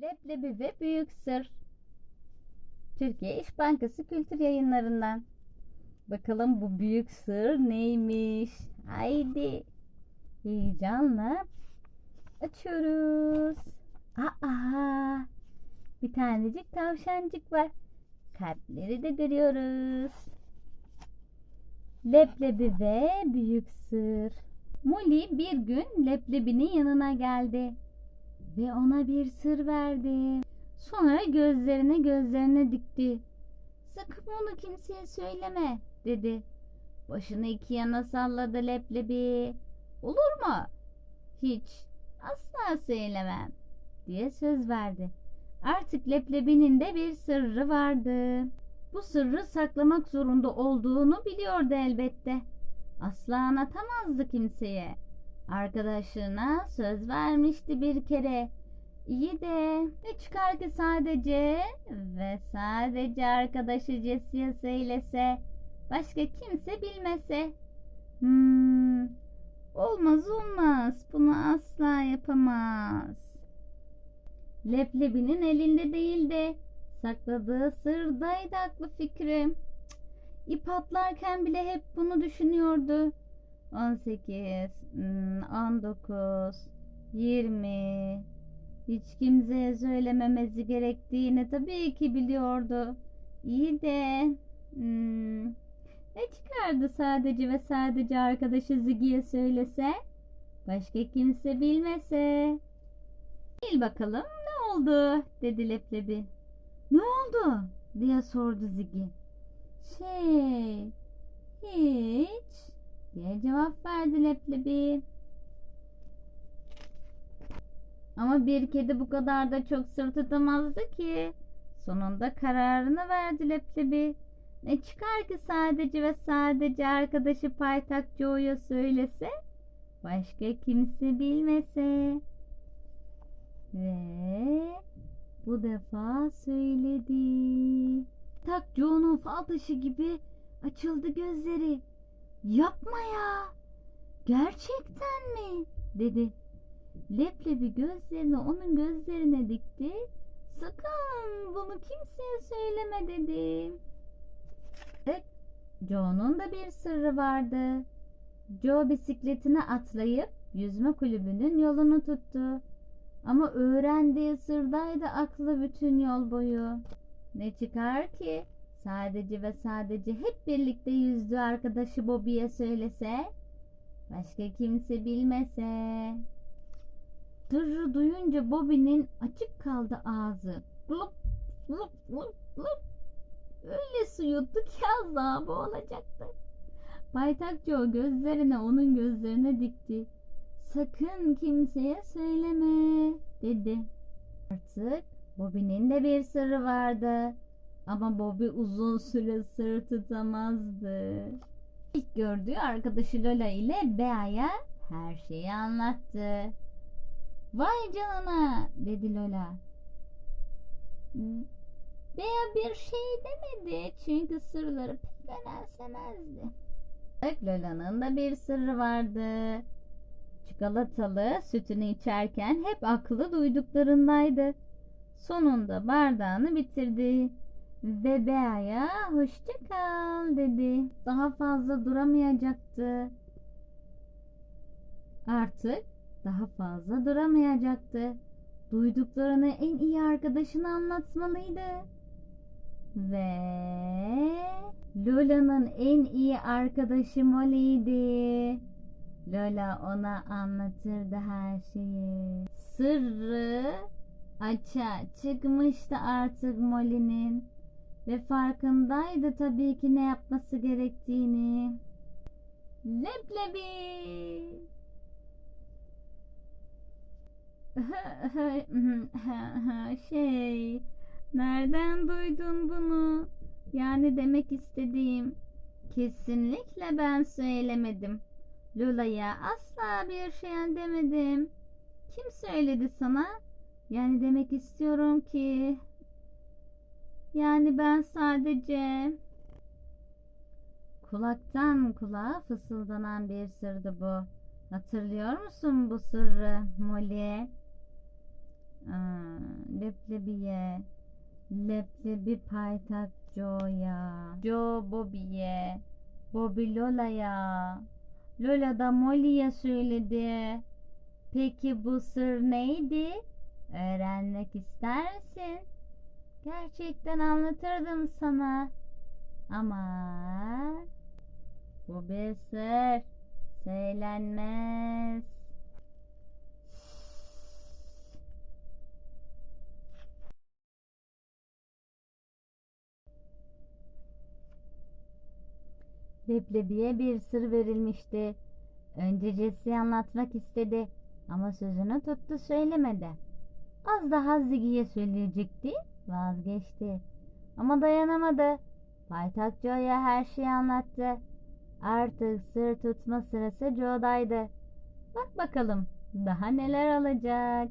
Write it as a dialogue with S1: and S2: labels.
S1: Leblebi ve Büyük Sır Türkiye İş Bankası Kültür Yayınlarından Bakalım bu büyük sır neymiş? Haydi heyecanla açıyoruz. Aa, bir tanecik tavşancık var. Kalpleri de görüyoruz. Leblebi ve büyük sır. Molly bir gün Leblebi'nin yanına geldi ve ona bir sır verdi. Sonra gözlerine gözlerine dikti. Sakın bunu kimseye söyleme dedi. Başını iki yana salladı leblebi. Olur mu? Hiç. Asla söylemem diye söz verdi. Artık leblebinin de bir sırrı vardı. Bu sırrı saklamak zorunda olduğunu biliyordu elbette. Asla anlatamazdı kimseye. Arkadaşlarına söz vermişti bir kere. İyi de ne çıkar ki sadece ve sadece arkadaşı Jesse'ye söylese, başka kimse bilmese. Hmm, olmaz olmaz, bunu asla yapamaz. Leblebinin elinde değildi. Sakladığı sırdaydı aklı fikri. İp atlarken bile hep bunu düşünüyordu. 18, hmm, 19, 20, hiç kimseye söylememesi gerektiğini tabii ki biliyordu. İyi de hmm, ne çıkardı sadece ve sadece arkadaşı Ziggy'ye söylese? Başka kimse bilmese. Bil bakalım ne oldu dedi Leblebi. Ne oldu diye sordu Ziggy. Şey hiç diye cevap verdi Leblebi. Ama bir kedi bu kadar da çok sır tutamazdı ki. Sonunda kararını verdi Leblebi. Ne çıkar ki sadece ve sadece arkadaşı Paytak Joe'ya söylese, başka kimse bilmese. Ve bu defa söyledi. Tak Joe'nun fal taşı gibi açıldı gözleri. Yapma ya. Gerçekten mi? dedi. Leblebi gözlerini onun gözlerine dikti. Sakın bunu kimseye söyleme dedi. Evet, Joe'nun da bir sırrı vardı. Joe bisikletine atlayıp yüzme kulübünün yolunu tuttu. Ama öğrendiği sırdaydı aklı bütün yol boyu. Ne çıkar ki sadece ve sadece hep birlikte yüzdüğü arkadaşı Bobby'ye söylese, başka kimse bilmese. Sırrı duyunca Bobby'nin açık kaldı ağzı. Blup, blup, blup, blup. Öyle su yuttu ki az daha boğulacaktı. Baytak gözlerine onun gözlerine dikti. Sakın kimseye söyleme dedi. Artık Bobby'nin de bir sırrı vardı. Ama Bobby uzun süre sır tutamazdı. İlk gördüğü arkadaşı Lola ile Bea'ya her şeyi anlattı. Vay canına dedi Lola. Bea bir şey demedi çünkü sırları pek önemsemezdi. Lola'nın da bir sırrı vardı. Çikolatalı sütünü içerken hep aklı duyduklarındaydı. Sonunda bardağını bitirdi ve Bea'ya hoşça kal dedi. Daha fazla duramayacaktı. Artık daha fazla duramayacaktı. Duyduklarını en iyi arkadaşına anlatmalıydı. Ve Lola'nın en iyi arkadaşı Molly'ydi. Lola ona anlatırdı her şeyi. Sırrı açığa çıkmıştı artık Molly'nin. Ve farkındaydı tabii ki ne yapması gerektiğini. Leblebi! şey, nereden duydun bunu? Yani demek istediğim, kesinlikle ben söylemedim. Lola'ya asla bir şey demedim. Kim söyledi sana? Yani demek istiyorum ki, yani ben sadece kulaktan kulağa fısıldanan bir sırdı bu. Hatırlıyor musun bu sırrı Molly? Aa, leblebiye. Leblebi paytak Joe'ya. Joe Bobby'ye. Bobby Lola'ya. Lola da Molly'ye söyledi. Peki bu sır neydi? Öğrenmek ister misin? Gerçekten anlatırdım sana. Ama bu bir sır. Söylenmez. Leblebiye bir sır verilmişti. Önce Jessie anlatmak istedi ama sözünü tuttu söylemedi. Az daha Ziggy'ye söyleyecekti, vazgeçti. Ama dayanamadı. Paytak Joe'ya her şeyi anlattı. Artık sır tutma sırası Joe'daydı. Bak bakalım daha neler olacak.